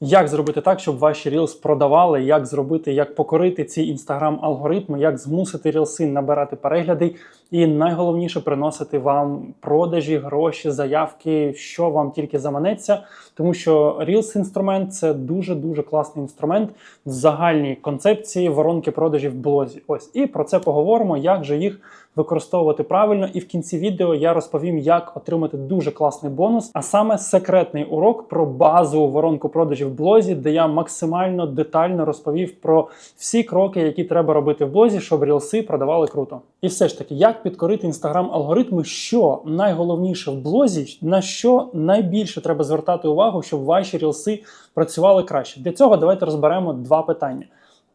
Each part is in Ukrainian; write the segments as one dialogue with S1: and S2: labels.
S1: Як зробити так, щоб ваші рілс продавали, як зробити, як покорити ці інстаграм-алгоритми, як змусити рілси набирати перегляди, і найголовніше приносити вам продажі, гроші, заявки, що вам тільки заманеться. Тому що Reels інструмент це дуже дуже класний інструмент в загальній концепції воронки продажів в блозі. Ось і про це поговоримо, як же їх використовувати правильно. І в кінці відео я розповім, як отримати дуже класний бонус, а саме секретний урок про базову воронку продажів в блозі, де я максимально детально розповів про всі кроки, які треба робити в блозі, щоб рілси продавали круто. І все ж таки, як підкорити інстаграм-алгоритми, що найголовніше в блозі, на що найбільше треба звертати увагу, щоб ваші рілси працювали краще. Для цього давайте розберемо два питання.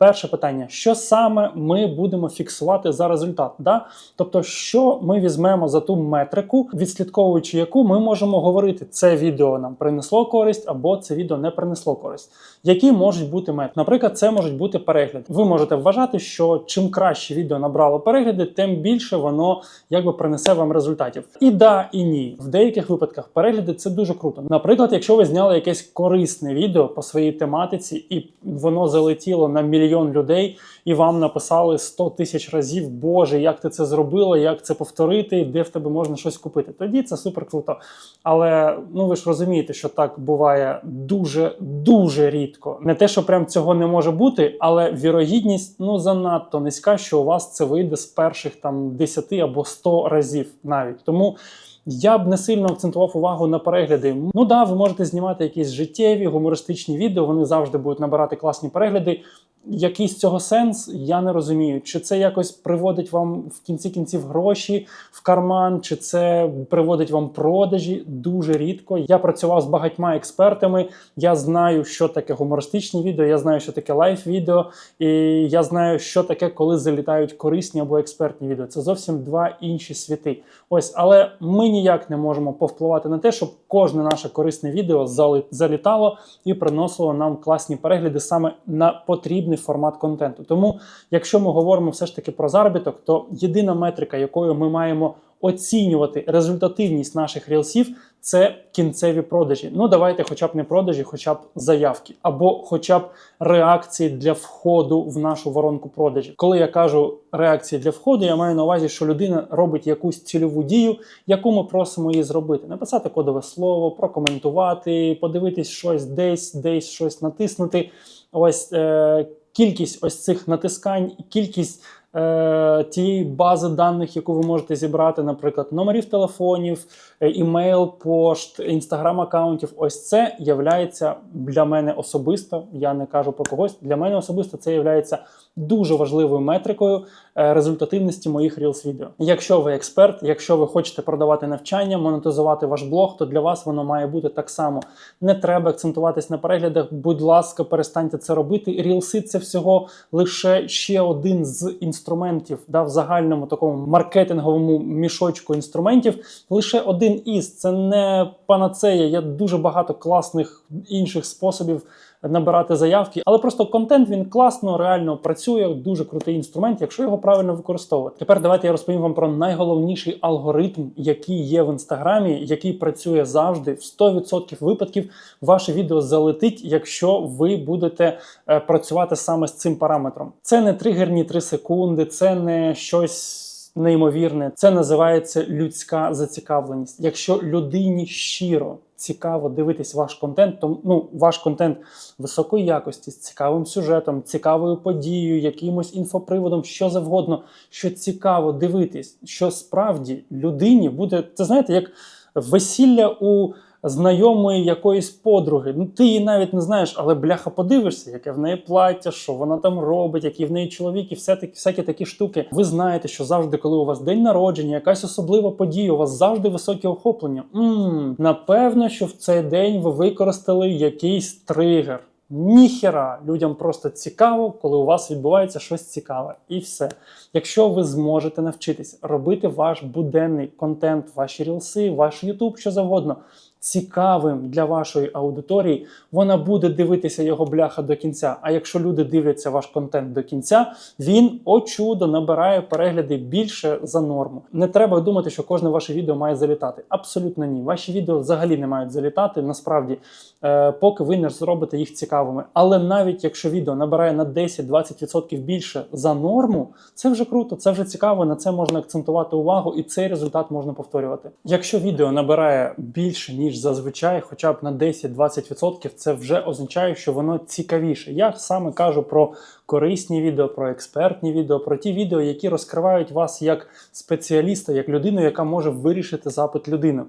S1: Перше питання: що саме ми будемо фіксувати за результат? Да? Тобто, що ми візьмемо за ту метрику, відслідковуючи яку ми можемо говорити, це відео нам принесло користь або це відео не принесло користь. Які можуть бути метрики? Наприклад, це можуть бути перегляди. Ви можете вважати, що чим краще відео набрало перегляди, тим більше воно якби принесе вам результатів. І да, і ні. В деяких випадках перегляди це дуже круто. Наприклад, якщо ви зняли якесь корисне відео по своїй тематиці, і воно залетіло на мільйон людей, і вам написали 100 тисяч разів, Боже, як ти це зробила, як це повторити, де в тебе можна щось купити. Тоді це супер круто. Але ну ви ж розумієте, що так буває дуже дуже рідко. Не те, що прям цього не може бути, але вірогідність ну занадто низька, що у вас це вийде з перших там 10 або 100 разів навіть. Тому. Я б не сильно акцентував увагу на перегляди. Ну да, ви можете знімати якісь життєві, гумористичні відео, вони завжди будуть набирати класні перегляди. Який з цього сенс, я не розумію. Чи це якось приводить вам в кінці кінців гроші в карман, чи це приводить вам продажі дуже рідко. Я працював з багатьма експертами. Я знаю, що таке гумористичні відео, я знаю, що таке лайф-відео, і я знаю, що таке, коли залітають корисні або експертні відео. Це зовсім два інші світи. Ось, але ми ніяк не можемо повпливати на те, щоб кожне наше корисне відео залітало і приносило нам класні перегляди саме на потрібний формат контенту. Тому, якщо ми говоримо все ж таки про заробіток, то єдина метрика, якою ми маємо оцінювати результативність наших рілсів, це кінцеві продажі. Ну давайте, хоча б не продажі, хоча б заявки, або хоча б реакції для входу в нашу воронку продажів. Коли я кажу реакції для входу, я маю на увазі, що людина робить якусь цільову дію, яку ми просимо її зробити. Написати кодове слово, прокоментувати, подивитись щось десь, десь щось натиснути. Ось е, кількість ось цих натискань, кількість е, тієї бази даних, яку ви можете зібрати, наприклад, номерів телефонів, е, імейл, пошт, інстаграм-аккаунтів. Ось це являється для мене особисто. Я не кажу про когось. Для мене особисто це являється дуже важливою метрикою е, результативності моїх Reels відео. Якщо ви експерт, якщо ви хочете продавати навчання, монетизувати ваш блог, то для вас воно має бути так само. Не треба акцентуватись на переглядах. Будь ласка, перестаньте це робити. Рілси це всього лише ще один з інструментів да, в загальному такому маркетинговому мішочку інструментів. Лише один із це не панацея. Є дуже багато класних інших способів набирати заявки, але просто контент він класно, реально працює. Дуже крутий інструмент, якщо його правильно використовувати. Тепер давайте я розповім вам про найголовніший алгоритм, який є в інстаграмі, який працює завжди. В 100% випадків ваше відео залетить, якщо ви будете е, працювати саме з цим параметром. Це не тригерні 3 секунди, це не щось. Неймовірне, це називається людська зацікавленість. Якщо людині щиро цікаво дивитись ваш контент, Тому ну ваш контент високої якості, з цікавим сюжетом, цікавою подією, якимось інфоприводом, що завгодно, що цікаво дивитись, що справді людині буде це знаєте, як весілля у знайомої якоїсь подруги. Ну ти її навіть не знаєш, але бляха подивишся, яке в неї плаття, що вона там робить, які в неї чоловік і все такі, всякі такі штуки. Ви знаєте, що завжди, коли у вас день народження, якась особлива подія, у вас завжди високе охоплення. Ммм, напевно, що в цей день ви використали якийсь тригер. Ніхера людям просто цікаво, коли у вас відбувається щось цікаве, і все. Якщо ви зможете навчитись робити ваш буденний контент, ваші рілси, ваш Ютуб, що завгодно, цікавим для вашої аудиторії, вона буде дивитися його бляха до кінця. А якщо люди дивляться ваш контент до кінця, він о чудо набирає перегляди більше за норму. Не треба думати, що кожне ваше відео має залітати. Абсолютно ні. Ваші відео взагалі не мають залітати. Насправді, е, поки ви не зробите їх цікавими. Але навіть якщо відео набирає на 10-20% більше за норму, це вже круто, це вже цікаво. На це можна акцентувати увагу, і цей результат можна повторювати. Якщо відео набирає більше ніж зазвичай, хоча б на 10-20%, це вже означає, що воно цікавіше. Я саме кажу про корисні відео, про експертні відео, про ті відео, які розкривають вас як спеціаліста, як людину, яка може вирішити запит людини.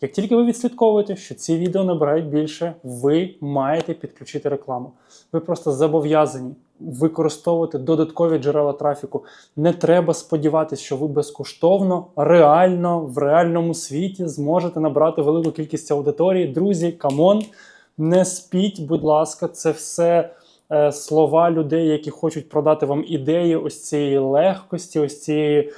S1: Як тільки ви відслідковуєте, що ці відео набирають більше, ви маєте підключити рекламу. Ви просто зобов'язані використовувати додаткові джерела трафіку. Не треба сподіватися, що ви безкоштовно, реально в реальному світі зможете набрати велику кількість аудиторії. Друзі, камон, не спіть, будь ласка, це все. е, Слова людей, які хочуть продати вам ідеї ось цієї легкості, ось цієї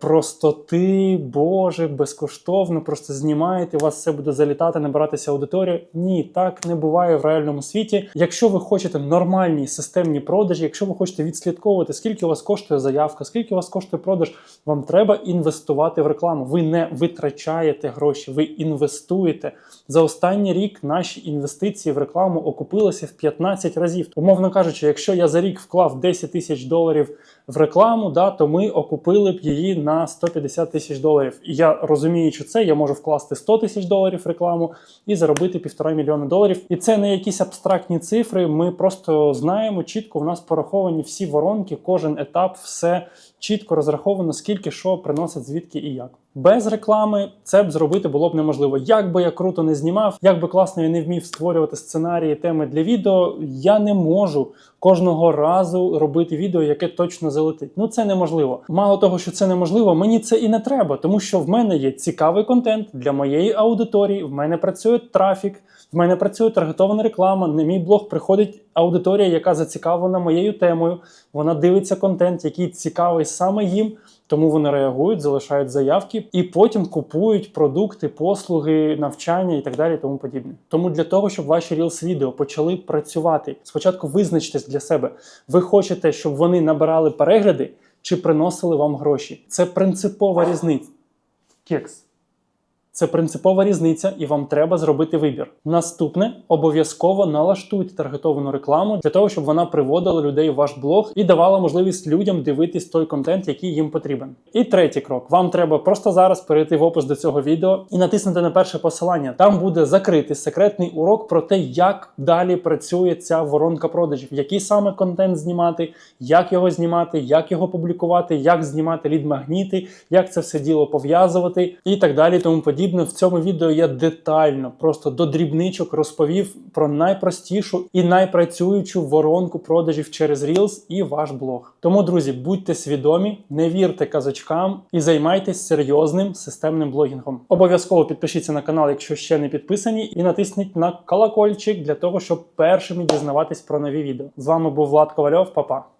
S1: простоти, Боже, безкоштовно, просто знімаєте, у вас все буде залітати, набиратися аудиторію. Ні, так не буває в реальному світі. Якщо ви хочете нормальні системні продажі, якщо ви хочете відслідковувати, скільки у вас коштує заявка, скільки у вас коштує продаж, вам треба інвестувати в рекламу. Ви не витрачаєте гроші, ви інвестуєте. За останній рік наші інвестиції в рекламу окупилися в 15 разів. Умовно кажучи, якщо я за рік вклав 10 тисяч доларів в рекламу, да, то ми окупили б її на 150 тисяч доларів. І я розуміючи це, я можу вкласти 100 тисяч доларів рекламу і заробити півтора мільйона доларів. І це не якісь абстрактні цифри. Ми просто знаємо чітко. У нас пораховані всі воронки, кожен етап, все чітко розраховано, скільки що приносить, звідки і як. Без реклами це б зробити було б неможливо. Як би я круто не знімав, як би класно я не вмів створювати сценарії, теми для відео, я не можу кожного разу робити відео, яке точно залетить. Ну це неможливо. Мало того, що це неможливо, мені це і не треба, тому що в мене є цікавий контент для моєї аудиторії. В мене працює трафік, в мене працює таргетована реклама. На мій блог приходить аудиторія, яка зацікавлена моєю темою. Вона дивиться контент, який цікавий саме їм. Тому вони реагують, залишають заявки і потім купують продукти, послуги, навчання і так далі. Тому подібне. Тому для того, щоб ваші Reels відео почали працювати, спочатку визначтесь для себе. Ви хочете, щоб вони набирали перегляди чи приносили вам гроші. Це принципова різниця. Кекс. Це принципова різниця, і вам треба зробити вибір. Наступне обов'язково налаштуйте таргетовану рекламу для того, щоб вона приводила людей в ваш блог і давала можливість людям дивитись той контент, який їм потрібен. І третій крок: вам треба просто зараз перейти в опис до цього відео і натиснути на перше посилання. Там буде закритий секретний урок про те, як далі працює ця воронка продажів, який саме контент знімати, як його знімати, як його публікувати, як знімати лід-магніти, як це все діло пов'язувати і так далі. Тому подібне. В цьому відео я детально, просто до дрібничок розповів про найпростішу і найпрацюючу воронку продажів через Reels і ваш блог. Тому, друзі, будьте свідомі, не вірте казочкам і займайтесь серйозним системним блогінгом. Обов'язково підпишіться на канал, якщо ще не підписані, і натисніть на колокольчик для того, щоб першими дізнаватись про нові відео. З вами був Влад Ковальов, Па-па!